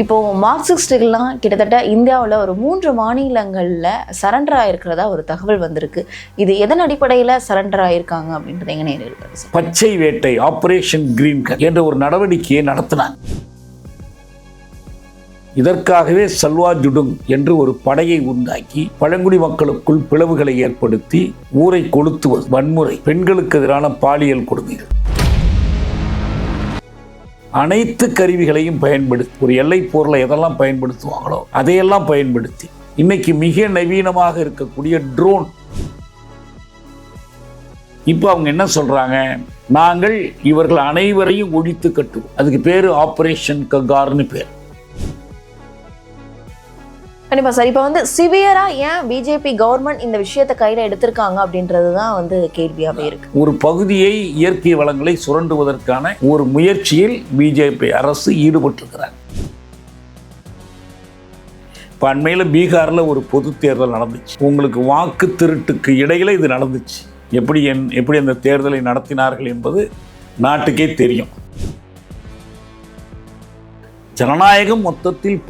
இப்போது மார்க்சிஸ்டுகள்லாம் கிட்டத்தட்ட இந்தியாவில் ஒரு மூன்று மாநிலங்களில் சரண்டர் ஆயிருக்கிறதா ஒரு தகவல் வந்திருக்கு. இது எதன் அடிப்படையில் சரண்டர் ஆகியிருக்காங்க அப்படின்றது எங்க நேரில் பச்சை வேட்டை ஆப்ரேஷன் கிரீன் கட் என்ற ஒரு நடவடிக்கையை நடத்தினார் இதற்காகவே சல்வா ஜுடுங் என்று ஒரு படையை உண்டாக்கி பழங்குடி மக்களுக்குள் பிளவுகளை ஏற்படுத்தி ஊரை கொளுத்துவது வன்முறை. பெண்களுக்கு எதிரான பாலியல் கொடுமைகள். அனைத்து கருவிகளையும் பயன்படுத்தி ஒரு எல்லை போரில் எதெல்லாம் பயன்படுத்துவாங்களோ அதையெல்லாம் பயன்படுத்தி இன்னைக்கு மிக நவீனமாக இருக்கக்கூடிய ட்ரோன் இப்போ அவங்க என்ன சொல்றாங்க? நாங்கள் இவர்கள் அனைவரையும் ஒழித்து கட்டுவோம். அதுக்கு பேர் ஆபரேஷன் ககார்னு பேர். கண்டிப்பா சார். இப்போ வந்து சிவியரா ஏன் பிஜேபி கவர்மெண்ட் இந்த விஷயத்தை கையில எடுத்திருக்காங்க அப்படின்றது தான் வந்து கேள்வியாவே இருக்கு. ஒரு பகுதியை இயற்கை வளங்களை சுரண்டுவதற்கான ஒரு முயற்சியில் பிஜேபி அரசு ஈடுபட்டிருக்கிறார். இப்போ அண்மையில் பீகாரில் ஒரு பொது தேர்தல் நடந்துச்சு. உங்களுக்கு வாக்கு திருட்டுக்கு இடையில இது நடந்துச்சு. எப்படி என் எப்படி அந்த தேர்தலை நடத்தினார்கள் என்பது நாட்டுக்கே தெரியும். ஜனநாயகம் மொத்தத்தில்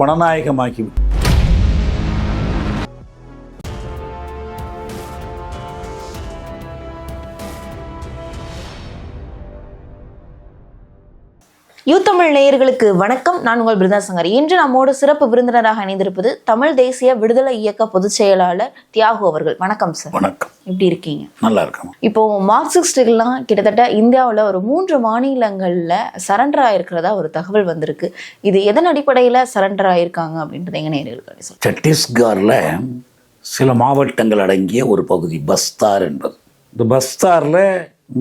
பணநாயகமாகிவிடும் யூத்தமிழ் நேயர்களுக்கு வணக்கம். நான் உங்கள் பிருந்தா சங்கர். இன்று நம்மோடு சிறப்பு விருந்தினராக இணைந்திருப்பது தமிழ் தேசிய விடுதலை இயக்க பொதுச் செயலாளர் தியாகு அவர்கள். வணக்கம் சார் வணக்கம். எப்படி இருக்கீங்க? நல்லா இருக்கணும் இப்போ மார்க்சிஸ்டுகள்லாம் கிட்டத்தட்ட இந்தியாவில் ஒரு மூன்று மாநிலங்களில் சரண்டர் ஆயிருக்கிறதா ஒரு தகவல் வந்திருக்கு. இது எதன் அடிப்படையில் சரண்டர் ஆயிருக்காங்க அப்படின்றது எங்க சார் சத்தீஸ்கரில் சில மாவட்டங்கள் அடங்கிய ஒரு பகுதி பஸ்தார் என்பது. இந்த பஸ்தாரில்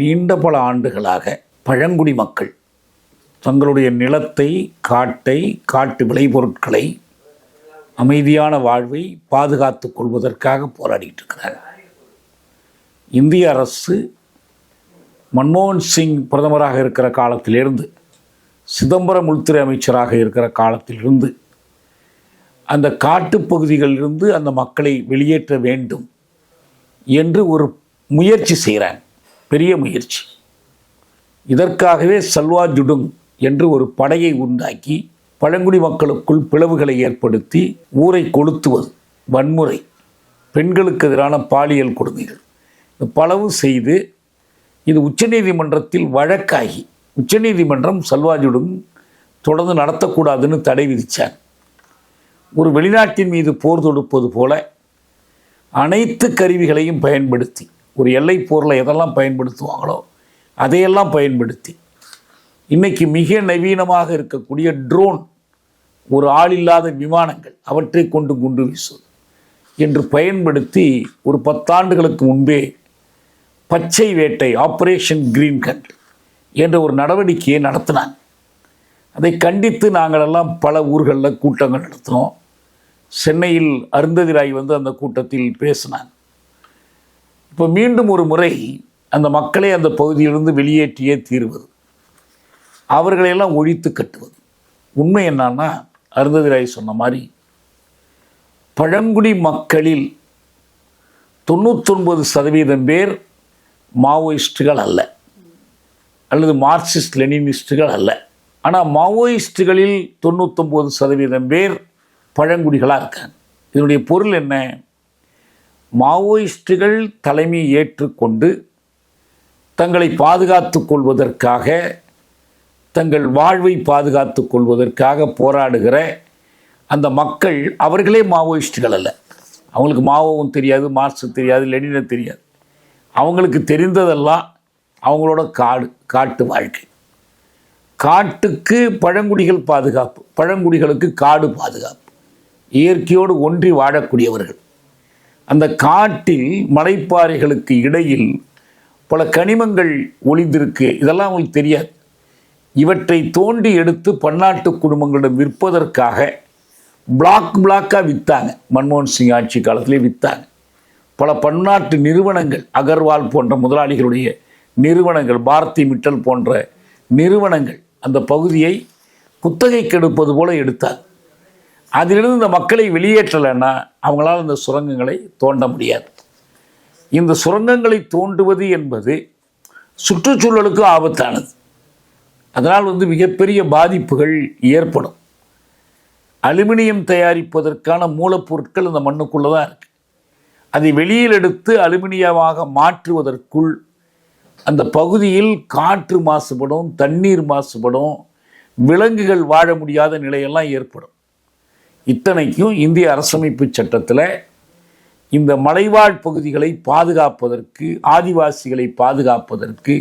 நீண்ட பல ஆண்டுகளாக பழங்குடி மக்கள் தங்களுடைய நிலத்தை காட்டை காட்டு விளைபொருட்களை அமைதியான வாழ்வை பாதுகாத்து கொள்வதற்காக போராடிட்டு இருக்கிறாங்க இந்திய அரசு மன்மோகன் சிங் பிரதமராக இருக்கிற காலத்திலிருந்து சிதம்பரம் உள்துறை அமைச்சராக இருக்கிற காலத்திலிருந்து அந்த காட்டுப்பகுதிகளிலிருந்து அந்த மக்களை வெளியேற்ற வேண்டும் என்று ஒரு முயற்சி செய்கிறாங்க பெரிய முயற்சி. இதற்காகவே சல்வா ஜுடுங் என்று ஒரு படையை உண்டாக்கி பழங்குடி மக்களுக்குள் பிளவுகளை ஏற்படுத்தி ஊரை கொளுத்துவது வன்முறை பெண்களுக்கு எதிரான பாலியல் கொடுமைகள். இது பலவும் செய்து இது உச்சநீதிமன்றத்தில் வழக்காகி உச்சநீதிமன்றம் சல்வாஜுடன் தொடர்ந்து நடத்தக்கூடாதுன்னு தடை விதித்தார் ஒரு வெளிநாட்டின் மீது போர் தொடுப்பது போல அனைத்து கருவிகளையும் பயன்படுத்தி ஒரு எல்லை போரில் எதெல்லாம் பயன்படுத்துவாங்களோ அதையெல்லாம் பயன்படுத்தி இன்னைக்கு மிக நவீனமாக இருக்கக்கூடிய ட்ரோன் ஒரு ஆளில்லாத விமானங்கள் அவற்றை கொண்டு குண்டு வீசுவது என்று பயன்படுத்தி ஒரு பத்தாண்டுகளுக்கு முன்பே பச்சை வேட்டை ஆப்ரேஷன் கிரீன் கண்ட் என்ற ஒரு நடவடிக்கையை நடத்தினாங்க. அதை கண்டித்து நாங்களெல்லாம் பல ஊர்களில் கூட்டங்கள் நடத்தினோம். சென்னையில் அருந்ததிராய் வந்து அந்த கூட்டத்தில் பேசினாங்க. இப்போ மீண்டும் ஒரு முறை அந்த மக்களை அந்த பகுதியிலிருந்து வெளியேற்றியே தீர்வது. அவர்களையெல்லாம் ஒழித்து கட்டுவது. உண்மை என்னன்னா அருந்ததி ராய் சொன்ன மாதிரி பழங்குடி மக்களில் தொண்ணூத்தொன்பது சதவீதம் பேர் மாவோயிஸ்டுகள் அல்ல. அல்லது மார்க்சிஸ்ட் லெனினிஸ்டுகள் அல்ல. ஆனால் மாவோயிஸ்டுகளில் தொண்ணூத்தொம்பது சதவீதம் பேர் பழங்குடிகளாக இருக்காங்க. இதனுடைய பொருள் என்ன? மாவோயிஸ்டுகள் தலைமை ஏற்றுக்கொண்டு தங்களை பாதுகாத்து கொள்வதற்காக தங்கள் வாழ்வை பாதுகாத்து கொள்வதற்காக போராடுகிற அந்த மக்கள் அவர்களே மாவோயிஸ்டுகள் அல்ல. அவங்களுக்கு மாவோவும் தெரியாது மார்க்ஸும் தெரியாது லெனினும் தெரியாது. அவங்களுக்கு தெரிந்ததெல்லாம் அவங்களோட காடு காட்டு வாழ்க்கை. காட்டுக்கு பழங்குடிகள் பாதுகாப்பு பழங்குடிகளுக்கு காடு பாதுகாப்பு. இயற்கையோடு ஒன்றி வாழக்கூடியவர்கள். அந்த காட்டில் மலைப்பாறைகளுக்கு இடையில் பல கனிமங்கள் ஒளிந்திருக்கு. இதெல்லாம் அவங்களுக்கு தெரியாது. இவற்றை தோண்டி எடுத்து பன்னாட்டு குடும்பங்களிடம் விற்பதற்காக பிளாக் பிளாக்காக விற்றாங்க மன்மோகன் சிங் ஆட்சி காலத்திலே விற்றாங்க பல பன்னாட்டு நிறுவனங்கள் அகர்வால் போன்ற முதலாளிகளுடைய நிறுவனங்கள் பாரதி மிட்டல் போன்ற நிறுவனங்கள் அந்த பகுதியை குத்தகை கெடுப்பது போல எடுத்தாங்க. அதிலிருந்து இந்த மக்களை வெளியேற்றலைன்னா அவங்களால் இந்த சுரங்கங்களை தோண்ட முடியாது. இந்த சுரங்கங்களை தோண்டுவது என்பது சுற்றுச்சூழலுக்கு ஆபத்தானது. அதனால் வந்து மிகப்பெரிய பாதிப்புகள் ஏற்படும். அலுமினியம் தயாரிப்பதற்கான மூலப்பொருட்கள் இந்த மண்ணுக்குள்ளே தான் இருக்குது அதை வெளியில் எடுத்து அலுமினியமாக மாற்றுவதற்குள் அந்த பகுதியில் காற்று மாசுபடும் தண்ணீர் மாசுபடும் விலங்குகள் வாழ முடியாத நிலையெல்லாம் ஏற்படும். இத்தனைக்கும் இந்திய அரசமைப்பு சட்டத்தில் இந்த மலைவாழ் பகுதிகளை பாதுகாப்பதற்கு ஆதிவாசிகளை பாதுகாப்பதற்கு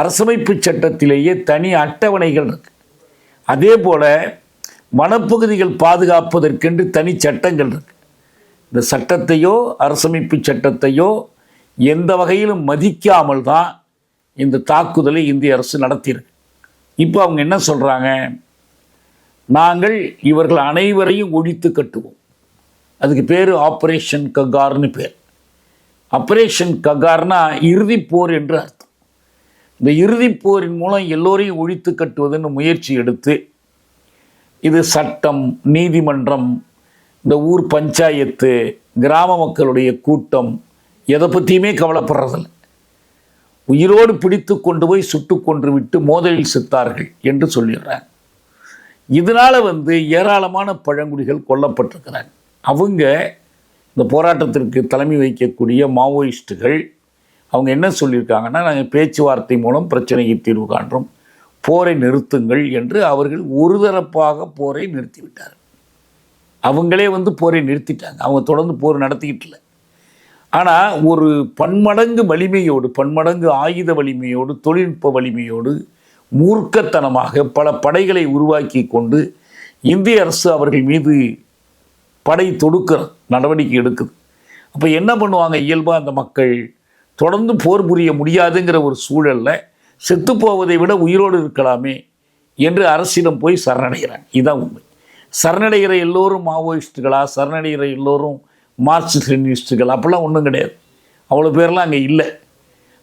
அரசமைப்பு சட்டத்திலேயே தனி அட்டவணைகள் இருக்கு. அதே போல் வனப்பகுதிகள் பாதுகாப்பதற்கென்று தனி சட்டங்கள் இருக்கு. இந்த சட்டத்தையோ அரசமைப்பு சட்டத்தையோ எந்த வகையிலும் மதிக்காமல் தான் இந்த தாக்குதலை இந்திய அரசு நடத்தியிருக்கு. இப்போ அவங்க என்ன சொல்கிறாங்க நாங்கள் இவர்கள் அனைவரையும் ஒழித்து கட்டுவோம். அதுக்கு பேர் ஆப்ரேஷன் ககார்னு பேர். ஆப்ரேஷன் ககார்னா இறுதி போர் என்று அர்த்தம். இந்த இறுதிப் போரின் மூலம் எல்லோரையும் ஒழித்து கட்டுவதுன்னு முயற்சி எடுத்து இது சட்டம் நீதிமன்றம் இந்த ஊர் பஞ்சாயத்து கிராம மக்களுடைய கூட்டம் எதை பற்றியுமே கவலைப்படுறதில்ல. உயிரோடு பிடித்து கொண்டு போய் சுட்டு கொன்று விட்டு மோதலில் செத்தார்கள் என்று சொல்லிடுறாங்க. இதனால் வந்து ஏராளமான பழங்குடிகள் கொல்லப்பட்டிருக்கிறாங்க. அவங்க இந்த போராட்டத்திற்கு தலைமை வைக்கக்கூடிய மாவோயிஸ்டுகள் அவங்க என்ன சொல்லியிருக்காங்கன்னா நாங்கள் பேச்சுவார்த்தை மூலம் பிரச்சனையை தீர்வு காண்றோம். போரை நிறுத்துங்கள் என்று அவர்கள் ஒரு தரப்பாக போரை நிறுத்திவிட்டார் அவங்களே வந்து போரை நிறுத்திட்டாங்க. அவங்க தொடர்ந்து போர் நடத்திக்கிட்டு ஆனால் ஒரு பன்மடங்கு வலிமையோடு பன்மடங்கு ஆயுத வலிமையோடு தொழில்நுட்ப வலிமையோடு மூர்க்கத்தனமாக பல படைகளை உருவாக்கி கொண்டு இந்திய அரசு அவர்கள் மீது படை தொடுக்கிற நடவடிக்கை எடுக்குது. அப்போ என்ன பண்ணுவாங்க? இயல்பாக அந்த மக்கள் தொடர்ந்து போர் புரிய முடியாதுங்கிற ஒரு சூழலில் செத்து போவதை விட உயிரோடு இருக்கலாமே என்று அரசிடம் போய் சரணடைகிறாங்க இதுதான் உண்மை. சரணடைகிற எல்லோரும் மாவோயிஸ்டுகளா? சரணடைகிற எல்லோரும் மார்க்சிஸ்ட் லெனினிஸ்டுகள் அப்படிலாம் ஒன்றும் கிடையாது. அவ்வளோ பேர்லாம் அங்கே இல்லை.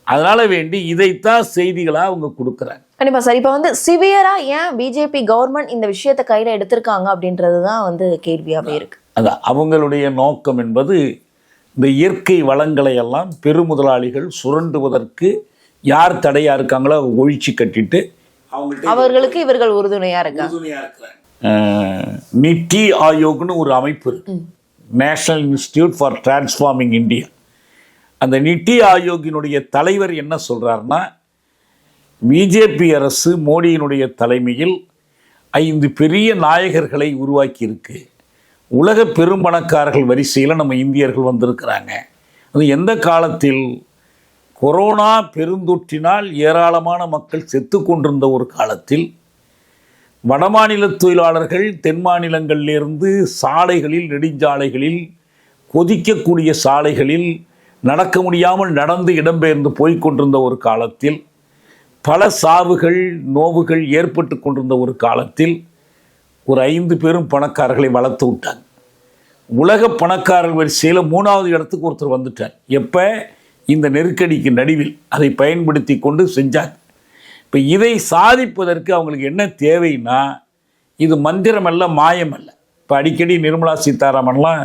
அதனால் வேண்டி இதைத்தான் செய்திகளாக அவங்க கொடுக்குறாங்க. கண்டிப்பா சார். இப்போ வந்து சிவியரா ஏன் பிஜேபி கவர்மெண்ட் இந்த விஷயத்தை கையில எடுத்திருக்காங்க அப்படின்றது தான் வந்து கேள்வியாவே இருக்கு. அதான். அவங்களுடைய நோக்கம் என்பது இந்த இயற்கை வளங்களை எல்லாம் பெருமுதலாளிகள் சுரண்டுவதற்கு யார் தடையா இருக்காங்களோ ஒழிச்சு கட்டிட்டு அவங்கள்ட்ட அவர்களுக்கு இவர்கள் உறுதுணையா இருக்காங்க. நித்தி ஆயோக்னு ஒரு அமைப்பு national institute for transforming India அந்த நித்தி ஆயோக்கினுடைய தலைவர் என்ன சொல்றாருன்னா பிஜேபி அரசு மோடியினுடைய தலைமையில் ஐந்து பெரிய நாயகர்களை உருவாக்கி இருக்கு உலக பெரும்பணக்காரர்கள் வரிசையில் நம்ம இந்தியர்கள் வந்திருக்கிறாங்க. அது எந்த காலத்தில்? கொரோனா பெருந்தொற்றினால் ஏராளமான மக்கள் செத்து கொண்டிருந்த ஒரு காலத்தில் வடமாநில தொழிலாளர்கள் தென் மாநிலங்களிலிருந்து சாலைகளில் நெடுஞ்சாலைகளில் கொதிக்கக்கூடிய சாலைகளில் நடக்க முடியாமல் நடந்து இடம்பெயர்ந்து போய்கொண்டிருந்த ஒரு காலத்தில் பல சாவுகள் நோவுகள் ஏற்பட்டு கொண்டிருந்த ஒரு காலத்தில் ஒரு ஐந்து பேரும் பணக்காரர்களை வளர்த்து விட்டாங்க. உலக பணக்காரர்கள் வரிசையில் மூணாவது இடத்துக்கு ஒருத்தர் வந்துட்டார். எப்போ? இந்த நெருக்கடிக்கு நடுவில் அதை பயன்படுத்தி கொண்டு செஞ்சாங்க இப்போ இதை சாதிப்பதற்கு அவங்களுக்கு என்ன தேவைன்னா இது மந்திரமல்ல மாயமல்ல. மாயம் அல்ல இப்போ அடிக்கடி நிர்மலா சீதாராமன்லாம்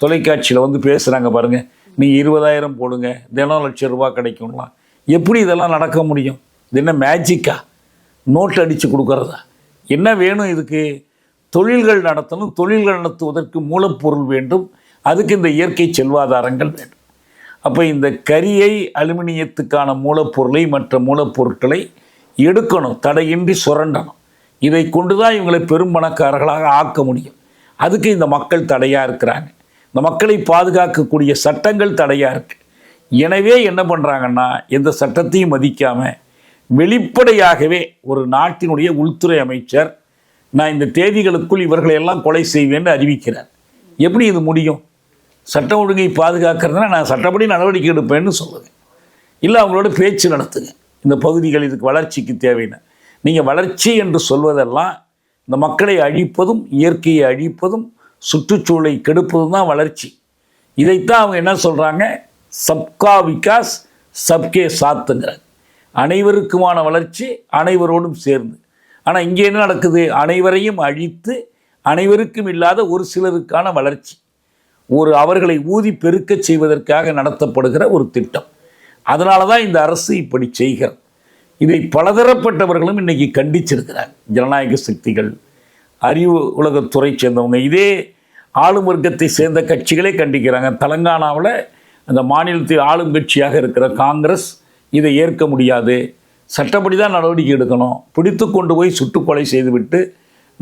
தொலைக்காட்சியில் வந்து பேசுகிறாங்க பாருங்கள் நீ இருபதாயிரம் போடுங்க தினம் லட்சம் ரூபா கிடைக்கும்லாம். எப்படி இதெல்லாம் நடக்க முடியும்? இது என்ன மேஜிக்கா நோட் அடித்து கொடுக்குறதா? என்ன வேணும் இதுக்கு? தொழில்கள் நடத்தணும் தொழில்கள் நடத்துவதற்கு மூலப்பொருள் வேண்டும் அதுக்கு இந்த இயற்கை செல்வாதாரங்கள் வேண்டும். அப்போ இந்த கரியை அலுமினியத்துக்கான மூலப்பொருளை மற்ற மூலப்பொருட்களை எடுக்கணும் தடையின்றி சுரண்டணும். இதை கொண்டு தான் இவங்களை பெரும் பணக்காரர்களாக ஆக்க முடியும். அதுக்கு இந்த மக்கள் தடையாக இருக்கிறாங்க. இந்த மக்களை பாதுகாக்கக்கூடிய சட்டங்கள் தடையாக இருக்குது எனவே என்ன பண்ணுறாங்கன்னா எந்த சட்டத்தையும் மதிக்காமல் வெளிப்படையாகவே ஒரு நாட்டினுடைய உள்துறை அமைச்சர் நான் இந்த தேதிகளுக்குள் இவர்களை எல்லாம் கொலை செய்வேன்னு அறிவிக்கிறார். எப்படி இது முடியும்? சட்ட ஒழுங்கை பாதுகாக்கிறதுனா நான் சட்டப்படி நடவடிக்கை எடுப்பேன்னு சொல்லுவேன். இல்லை அவங்களோட பேச்சு நடத்துங்க. இந்த பகுதிகள் இதுக்கு வளர்ச்சிக்கு தேவைன்னு. நீங்கள் வளர்ச்சி என்று சொல்வதெல்லாம் இந்த மக்களை அழிப்பதும் இயற்கையை அழிப்பதும் சுற்றுச்சூழலை கெடுப்பதும் தான் வளர்ச்சி. இதைத்தான் அவங்க என்ன சொல்கிறாங்க சப்கா விகாஸ் சப்கே சாத்துங்கிறாங்க அனைவருக்குமான வளர்ச்சி அனைவரோடும் சேர்ந்து. ஆனால் இங்கே என்ன நடக்குது? அனைவரையும் அழித்து அனைவருக்கும் இல்லாத ஒரு சிலருக்கான வளர்ச்சி. ஒரு அவர்களை ஊதி பெருக்கச் செய்வதற்காக நடத்தப்படுகிற ஒரு திட்டம். அதனால தான் இந்த அரசு இப்படி செய்கிறது. இதை பலதரப்பட்டவர்களும் இன்னைக்கு கண்டிச்சிருக்கிறாங்க. ஜனநாயக சக்திகள் அறிவு உலகத்துறை சேர்ந்தவங்க இதே ஆளும் வர்க்கத்தை சேர்ந்த கட்சிகளே கண்டிக்கிறாங்க. தெலங்கானாவில் அந்த மாநிலத்தில் ஆளும் கட்சியாக இருக்கிற காங்கிரஸ் இதை ஏற்க முடியாது. சட்டப்படி தான் நடவடிக்கை எடுக்கணும். பிடித்து கொண்டு போய் சுட்டுக்கொலை செய்துவிட்டு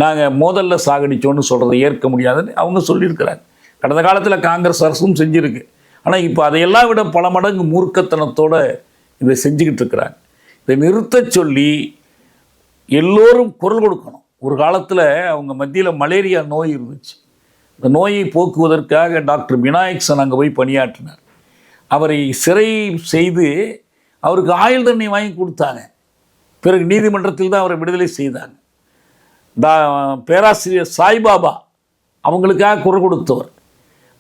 நாங்கள் மோதலில் சாகடித்தோன்னு சொல்கிறத ஏற்க முடியாதுன்னு அவங்க சொல்லியிருக்கிறாங்க. கடந்த காலத்தில் காங்கிரஸ் அரசும் செஞ்சுருக்கு. ஆனால் இப்போ அதையெல்லாம் விட பல மடங்கு மூர்க்கத்தனத்தோடு இதை செஞ்சுக்கிட்டு இருக்கிறாங்க. இதை நிறுத்தச் சொல்லி எல்லோரும் குரல் கொடுக்கணும். ஒரு காலத்தில் அவங்க மத்தியில் மலேரியா நோய் இருந்துச்சு. இந்த நோயை போக்குவதற்காக டாக்டர் விநாயக்சன் அங்கே போய் பணியாற்றினார். அவரை சிறை செய்து அவருக்கு ஆயுள் தண்டனை வாங்கி கொடுத்தாங்க. பிறகு நீதிமன்றத்தில் தான் அவரை விடுதலை செய்தாங்க. தா பேராசிரியர் சாய்பாபா அவங்களுக்காக குரல் கொடுத்தவர்.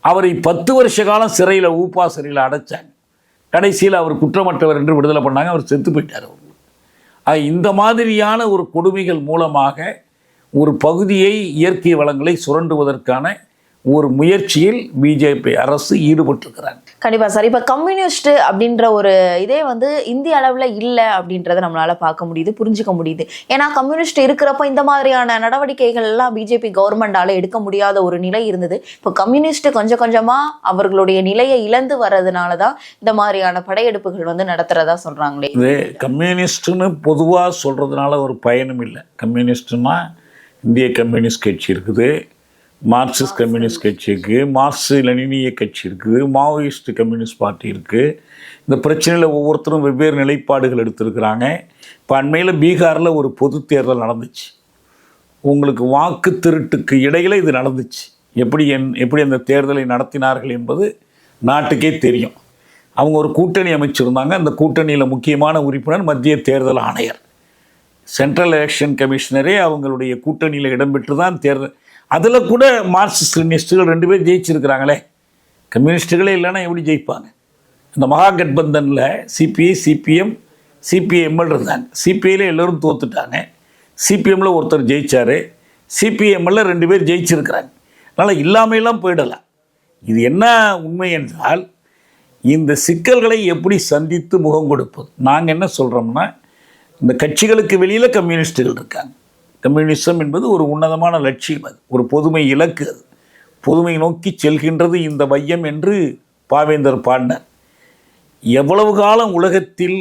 அவரை பத்து வருஷ காலம் சிறையில் ஊப்பா சிறையில் அடைச்சாங்க. கடைசியில் அவர் குற்றமற்றவர் என்று விடுதலை பண்ணாங்க அவர் செத்து போயிட்டார் அவர். இந்த மாதிரியான ஒரு கொடுமைகள் மூலமாக ஒரு பகுதியை இயற்கை வளங்களை சுரண்டுவதற்கான ஒரு முயற்சியில் பிஜேபி அரசு ஈடுபட்டிருக்கிறாங்க. கண்டிப்பாக சார். இப்போ கம்யூனிஸ்ட் அப்படின்ற ஒரு இதே வந்து இந்திய அளவில் இல்லை அப்படின்றத நம்மளால் பார்க்க முடியுது புரிஞ்சுக்க முடியுது. ஏன்னா கம்யூனிஸ்ட் இருக்கிறப்ப இந்த மாதிரியான நடவடிக்கைகள் எல்லாம் பிஜேபி கவர்மெண்டால் எடுக்க முடியாத ஒரு நிலை இருந்தது. இப்போ கம்யூனிஸ்ட் கொஞ்சம் கொஞ்சமாக அவர்களுடைய நிலையை இழந்து வர்றதுனால தான் இந்த மாதிரியான படையெடுப்புகள் வந்து நடத்துறதா சொல்கிறாங்களே இது கம்யூனிஸ்ட்டுன்னு பொதுவாக சொல்கிறதுனால ஒரு பயனும் இல்லை. கம்யூனிஸ்ட்னா இந்திய கம்யூனிஸ்ட் கட்சி இருக்குது. மார்க்சிஸ்ட் கம்யூனிஸ்ட் கட்சி இருக்குது மார்க்சு லெனினிய கட்சி இருக்குது மாவோயிஸ்ட் கம்யூனிஸ்ட் பார்ட்டி இருக்குது இந்த பிரச்சனையில் ஒவ்வொருத்தரும் வெவ்வேறு நிலைப்பாடுகள் எடுத்திருக்கிறாங்க. இப்போ அண்மையில் பீகாரில் ஒரு பொது தேர்தல் நடந்துச்சு. உங்களுக்கு வாக்கு திருட்டுக்கு இடையில் இது நடந்துச்சு. எப்படி என் எப்படி அந்த தேர்தலை நடத்தினார்கள் என்பது நாட்டுக்கே தெரியும். அவங்க ஒரு கூட்டணி அமைச்சிருந்தாங்க. அந்த கூட்டணியில் முக்கியமான உறுப்பினர் மத்திய தேர்தல் ஆணையர். சென்ட்ரல் எலெக்ஷன் கமிஷனரே அவங்களுடைய கூட்டணியில் இடம்பெற்று தான் தேர்தல் அதில் கூட மார்க்சிஸ்ட் கம்யூனிஸ்டுகள் ரெண்டு பேர் ஜெயிச்சிருக்கிறாங்களே. கம்யூனிஸ்டுகளே இல்லைன்னா எப்படி ஜெயிப்பாங்க? இந்த மகா கட்பந்தனில் சிபிஐ சிபிஎம் சிபிஎம்எல் இருந்தாங்க. சிபிஐயில் எல்லோரும் தோத்துட்டாங்க. சிபிஎம்மில் ஒருத்தர் ஜெயிச்சார். சிபிஎம்எல்ல ரெண்டு பேர் ஜெயிச்சிருக்கிறாங்க. அதனால் இல்லாமையெல்லாம் போயிடலாம் இது என்ன உண்மை என்றால் இந்த சிக்கல்களை எப்படி சந்தித்து முகம் கொடுப்பது? நாங்கள் என்ன சொல்கிறோம்னா இந்த கட்சிகளுக்கு வெளியில் கம்யூனிஸ்டுகள் இருக்காங்க. கம்யூனிசம் என்பது ஒரு உன்னதமான லட்சியம் அது ஒரு பொதுமை இலக்கு அது. பொதுமை நோக்கி செல்கின்றது இந்த மையம் என்று பாவேந்தர் பாடினார். எவ்வளவு காலம் உலகத்தில்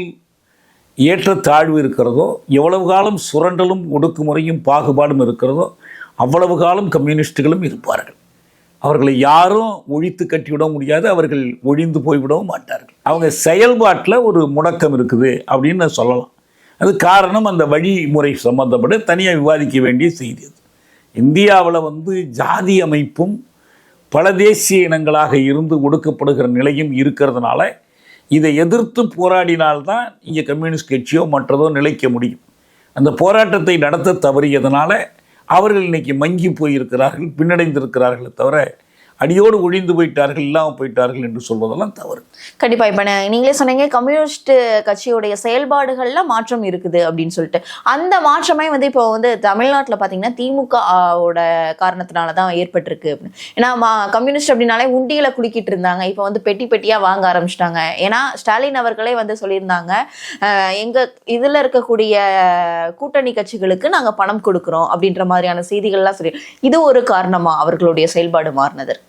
ஏற்றத்தாழ்வு இருக்கிறதோ எவ்வளவு காலம் சுரண்டலும் ஒடுக்குமுறையும் பாகுபாடும் இருக்கிறதோ அவ்வளவு காலம் கம்யூனிஸ்டுகளும் இருப்பார்கள். அவர்களை யாரும் ஒழித்து கட்டிவிட முடியாது அவர்கள் ஒழிந்து போய்விடவும் மாட்டார்கள். அவங்க செயல்பாட்டில் ஒரு முடக்கம் இருக்குது அப்படின்னு சொல்லலாம். அது காரணம் அந்த வழிமுறை சம்பந்தப்பட்டு தனியாக விவாதிக்க வேண்டிய செய்தி அது. இந்தியாவில் வந்து ஜாதி அமைப்பும் பல தேசிய இனங்களாக இருந்து ஒடுக்கப்படுகிற நிலையும் இருக்கிறதுனால இதை எதிர்த்து போராடினால்தான் இங்கே கம்யூனிஸ்ட் கட்சியோ மற்றதோ நிலைக்க முடியும். அந்த போராட்டத்தை நடத்த தவறியதனால அவர்கள் இன்றைக்கி மங்கி போயிருக்கிறார்கள் பின்னடைந்திருக்கிறார்களே தவிர அடியோடு ஒழிந்து போயிட்டார்கள் இல்லாமல் போயிட்டார்கள் என்று சொல்வதெல்லாம் தவறு. கண்டிப்பாக இப்போ நீங்களே சொன்னீங்க கம்யூனிஸ்ட் கட்சியுடைய செயல்பாடுகளில் மாற்றம் இருக்குது அப்படின்னு சொல்லிட்டு. அந்த மாற்றமே வந்து இப்போ வந்து தமிழ்நாட்டில் பார்த்தீங்கன்னா திமுக ஓட காரணத்தினால தான் ஏற்பட்டிருக்கு அப்படின்னு. ஏன்னா மா- கம்யூனிஸ்ட் அப்படின்னாலே உண்டியில் குலுக்கிட்டு இருந்தாங்க. இப்போ வந்து பெட்டி பெட்டியாக வாங்க ஆரம்பிச்சிட்டாங்க. ஏன்னா ஸ்டாலின் அவர்களே வந்து சொல்லியிருந்தாங்க எங்கள் இதில் இருக்கக்கூடிய கூட்டணி கட்சிகளுக்கு நாங்கள் பணம் கொடுக்குறோம் அப்படின்ற மாதிரியான செய்திகள்லாம் சொல்லி இது ஒரு காரணமாக அவர்களுடைய செயல்பாடு மாறினதற்கு?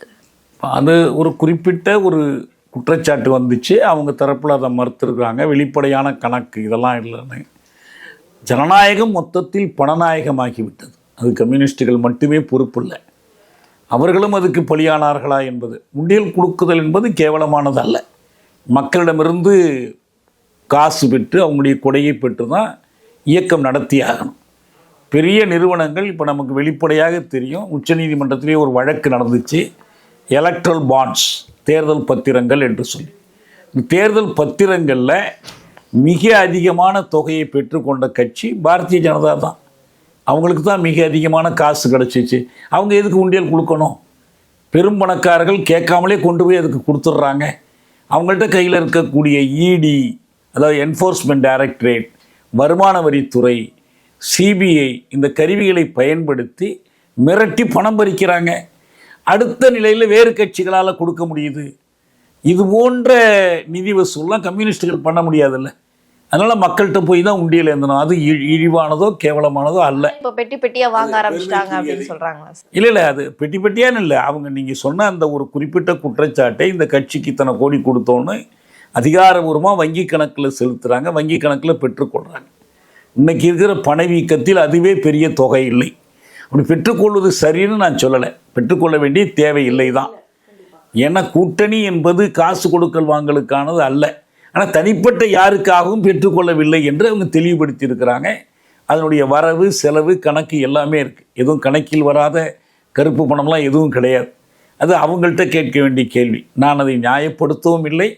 அது ஒரு குறிப்பிட்ட ஒரு குற்றச்சாட்டு வந்துச்சு. அவங்க தரப்பில் அதை மறுத்துருக்குறாங்க. வெளிப்படையான கணக்கு இதெல்லாம் இல்லைன்னு. ஜனநாயகம் மொத்தத்தில் பணநாயகமாகிவிட்டது. அது கம்யூனிஸ்டுகள் மட்டுமே பொறுப்பில்லை. அவர்களும் அதுக்கு பலியானார்களா என்பது. உண்டியல் கொடுக்குதல் என்பது கேவலமானது அல்ல மக்களிடமிருந்து காசு பெற்று அவங்களுடைய கொடையை பெற்று தான் இயக்கம் நடத்தி ஆகணும். பெரிய நிறுவனங்கள் இப்போ நமக்கு வெளிப்படையாக தெரியும். உச்சநீதிமன்றத்திலே ஒரு வழக்கு நடந்துச்சு. எலக்ட்ரல் பாண்ட்ஸ் தேர்தல் பத்திரங்கள் என்று சொல்லி. தேர்தல் பத்திரங்களில் மிக அதிகமான தொகையை பெற்றுக்கொண்ட கட்சி பாரதிய ஜனதா தான். அவங்களுக்கு தான் மிக அதிகமான காசு கிடச்சிச்சு. அவங்க எதுக்கு உண்டியல் கொடுக்கணும்? பெரும் பணக்காரர்கள் கேட்காமலே கொண்டு போய் அதுக்கு கொடுத்துட்றாங்க. அவங்கள்ட்ட கையில் இருக்கக்கூடிய இடி அதாவது என்ஃபோர்ஸ்மெண்ட் டைரக்டரேட் வருமான வரித்துறை சிபிஐ இந்த கருவிகளை பயன்படுத்தி மிரட்டி பணம் பறிக்கிறாங்க. அடுத்த நிலையில் வேறு கட்சிகளால் கொடுக்க முடியுது. இது போன்ற நிதி வசூல்லாம் கம்யூனிஸ்டுகள் பண்ண முடியாதுல்ல. அதனால மக்கள்கிட்ட போய் தான் உண்டியல் ஏந்தணும். அது இழி- இழிவானதோ கேவலமானதோ அல்ல. இப்ப பெட்டி பெட்டியா வாங்க ஆரம்பிச்சிட்டாங்க அப்படின்னு சொல்றாங்களா சார் இல்லை இல்லை அது பெட்டி பெட்டியான்னு இல்லை. அவங்க நீங்கள் சொன்ன அந்த ஒரு குறிப்பிட்ட குற்றச்சாட்டை இந்த கட்சிக்கு இத்தனை கோடி கொடுத்தோன்னு அதிகாரபூர்வமாக வங்கி கணக்கில் செலுத்துகிறாங்க வங்கி கணக்கில் பெற்றுக்கொள்கிறாங்க இன்னைக்கு இருக்கிற பணவீக்கத்தில் அதுவே பெரிய தொகை இல்லை. அப்படி பெற்றுக்கொள்வது சரின்னு நான் சொல்லலை. பெற்றுக்கொள்ள வேண்டிய தேவை இல்லை தான் ஏன்னா கூட்டணி என்பது காசு கொடுக்கல் வாங்கலுக்கானது அல்ல. ஆனால் தனிப்பட்ட யாருக்காகவும் பெற்றுக்கொள்ளவில்லை என்று அவங்க தெளிவுபடுத்தி இருக்கிறாங்க அதனுடைய வரவு செலவு கணக்கு எல்லாமே இருக்குது எதுவும் கணக்கில் வராத கருப்பு பணம்லாம் எதுவும் கிடையாது. அது அவங்கள்ட்ட கேட்க வேண்டிய கேள்வி. நான் அதை நியாயப்படுத்தவும் இல்லை.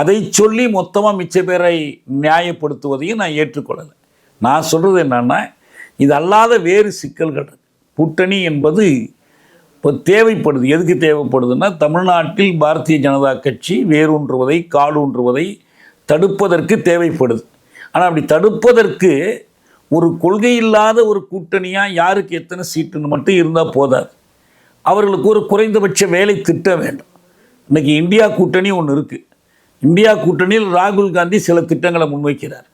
அதை சொல்லி மொத்தமாக மிச்ச பேரை நியாயப்படுத்துவதையும் நான் ஏற்றுக்கொள்ளலை. நான் சொல்கிறது என்னென்னா இது அல்லாத வேறு சிக்கல்கள் கூட்டணி என்பது இப்போ தேவைப்படுது. எதுக்கு தேவைப்படுதுன்னா தமிழ்நாட்டில் பாரதிய ஜனதா கட்சி வேரூன்றுவதை காலூன்றுவதை தடுப்பதற்கு தேவைப்படுது. ஆனால் அப்படி தடுப்பதற்கு ஒரு கொள்கை இல்லாத ஒரு கூட்டணியாக யாருக்கு எத்தனை சீட்டுன்னு மட்டும் இருந்தால் போதாது. அவர்களுக்கு ஒரு குறைந்தபட்ச வேலை திட்டம் வேண்டும். இன்றைக்கி இந்தியா கூட்டணி ஒன்று இருக்குது இந்தியா கூட்டணியில் ராகுல் காந்தி சில திட்டங்களை முன்வைக்கிறார்.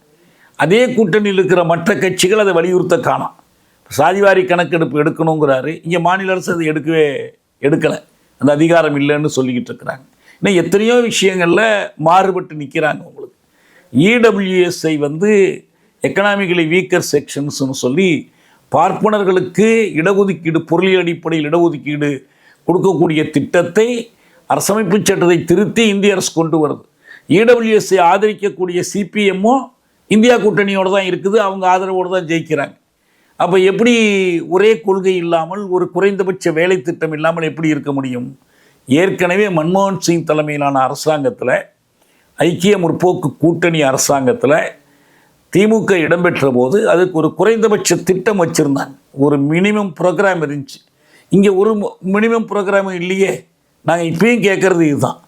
அதே கூட்டணியில் இருக்கிற மற்ற கட்சிகள் அதை வலியுறுத்த காணாம். சாதிவாரி கணக்கெடுப்பு எடுக்கணுங்கிறாரு. இங்கே மாநில அரசு அது எடுக்கவே எடுக்கலை. அந்த அதிகாரம் இல்லைன்னு சொல்லிக்கிட்டு இருக்கிறாங்க. இன்னும் எத்தனையோ விஷயங்களில் மாறுபட்டு நிற்கிறாங்க உங்களுக்கு. இடபிள்யூஎஸ்ஐ வந்து எக்கனாமிக்கலி வீக்கர் செக்ஷன்ஸ்னு சொல்லி பார்ப்பனர்களுக்கு இடஒதுக்கீடு பொருளியல் அடிப்படையில் இடஒதுக்கீடு கொடுக்கக்கூடிய திட்டத்தை அரசமைப்பு சட்டத்தை திருத்தி இந்திய அரசு கொண்டு வருது. இடபிள்யூஎஸ்ஐ ஆதரிக்கக்கூடிய சிபிஎம்மும் இந்தியா கூட்டணியோடு தான் இருக்குது. அவங்க ஆதரவோடு தான் ஜெயிக்கிறாங்க. அப்போ எப்படி ஒரே கொள்கை இல்லாமல் ஒரு குறைந்தபட்ச வேலை திட்டம் இல்லாமல் எப்படி இருக்க முடியும்? ஏற்கனவே மன்மோகன் சிங் தலைமையிலான அரசாங்கத்தில் ஐக்கிய முற்போக்கு கூட்டணி அரசாங்கத்தில் திமுக இடம்பெற்ற போது அதுக்கு ஒரு குறைந்தபட்ச திட்டம் வச்சுருந்தாங்க ஒரு மினிமம் ப்ரோக்ராம் இருந்துச்சு. இங்கே ஒரு மினிமம் ப்ரோக்ராமும் இல்லையே. நாங்கள் இப்பயும் கேட்குறது இதுதான்.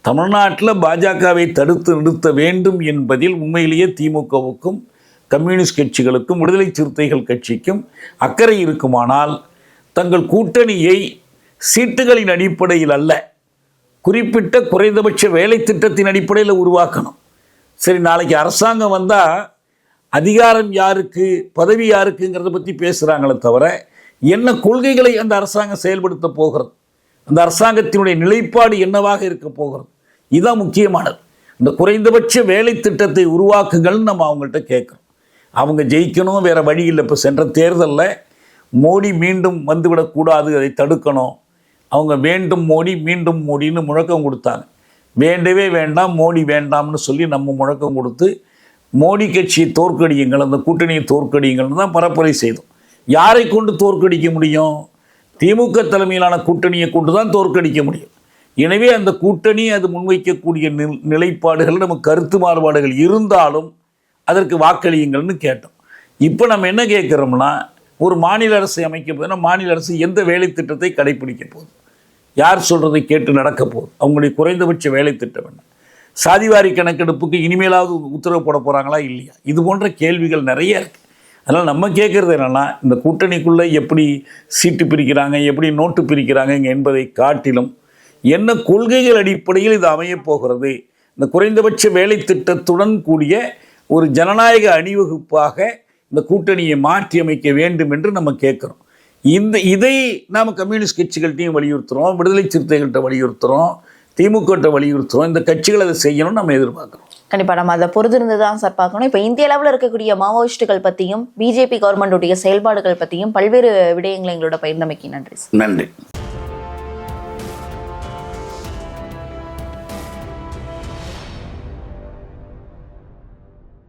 தமிழ்நாட்டில் பாஜகவை தடுத்து நிறுத்த வேண்டும் என்பதில் உண்மையிலேயே திமுகவுக்கும் கம்யூனிஸ்ட் கட்சிகளுக்கும் விடுதலை சிறுத்தைகள் கட்சிக்கும் அக்கறை இருக்குமானால் தங்கள் கூட்டணியை சீட்டுகளின் அடிப்படையில் அல்ல குறிப்பிட்ட குறைந்தபட்ச வேலை திட்டத்தின் அடிப்படையில் உருவாக்கணும். சரி நாளைக்கு அரசாங்கம் வந்தால் அதிகாரம் யாருக்கு பதவி யாருக்குங்கிறத பற்றி பேசுகிறாங்களே தவிர என்ன கொள்கைகளை அந்த அரசாங்கம் செயல்படுத்த போகிறது? அந்த அரசாங்கத்தினுடைய நிலைப்பாடு என்னவாக இருக்க போகிறது? இதுதான் முக்கியமானது. இந்த குறைந்தபட்ச வேலை திட்டத்தை உருவாக்குங்கள்னு நம்ம அவங்கள்ட்ட கேட்குறோம். அவங்க ஜெயிக்கணும் வேறு வழி இல்லை. இப்போ சென்ற தேர்தலில் மோடி மீண்டும் வந்துவிடக்கூடாது அதை தடுக்கணும். அவங்க வேண்டும் மோடி மீண்டும் மோடின்னு முழக்கம் கொடுத்தாங்க. வேண்டவே வேண்டாம் மோடி வேண்டாம்னு சொல்லி நம்ம முழக்கம் கொடுத்து மோடி கட்சியை தோற்கடியுங்கள் அந்த கூட்டணியை தோற்கடியுங்கள்னு தான் பரப்புரை செய்தோம். யாரை கொண்டு தோற்கடிக்க முடியும்? திமுக தலைமையிலான கூட்டணியை கொண்டு தான் தோற்கடிக்க முடியும். எனவே அந்த கூட்டணி அது முன்வைக்கக்கூடிய நிலைப்பாடுகள் நமக்கு கருத்து மாறுபாடுகள் இருந்தாலும் அதற்கு வாக்களியுங்கள்னு கேட்டோம். இப்போ நம்ம என்ன கேட்குறோம்னா ஒரு மாநில அரசு அமைக்க போதுன்னா மாநில அரசு எந்த வேலை திட்டத்தை கடைபிடிக்க போகுது? யார் சொல்கிறதை கேட்டு நடக்க போகுது? அவங்களுடைய குறைந்தபட்ச வேலை திட்டம் என்ன சாதிவாரி கணக்கெடுப்புக்கு இனிமேலாவது உத்தரவு போட போகிறாங்களா இல்லையா? இது போன்ற கேள்விகள் நிறைய இருக்குது அதனால் நம்ம கேட்குறது என்னென்னா இந்த கூட்டணிக்குள்ளே எப்படி சீட்டு பிரிக்கிறாங்க எப்படி நோட்டு பிரிக்கிறாங்க என்பதை காட்டிலும் என்ன கொள்கைகள் அடிப்படையில் இது அமையப் போகிறது இந்த குறைந்தபட்ச வேலை திட்டத்துடன் கூடிய ஒரு ஜனநாயக அணிவகுப்பாக இந்த கூட்டணியை மாற்றி அமைக்க வேண்டும் என்று நம்ம கேட்குறோம். இந்த இதை நாம் கம்யூனிஸ்ட் கட்சிகள்கிட்டையும் வலியுறுத்துகிறோம் விடுதலை சிறுத்தைகள்கிட்ட வலியுறுத்துகிறோம் திமுகட்ட வலியுறுத்துகிறோம் இந்த கட்சிகள் அதை செய்யணும்னு நம்ம எதிர்பார்க்குறோம். கண்டிப்பா நம்ம அதை பொறுத்திருந்து தான் சார் பார்க்கணும். இப்போ இந்திய அளவில் இருக்கக்கூடிய மாவோயிஸ்டுகள் பத்தியும் பிஜேபி கவர்மெண்டுடைய செயல்பாடுகள் பத்தியும் பல்வேறு விடயங்களை எங்களோட பகிர்ந்தமைக்கு நன்றி நன்றி.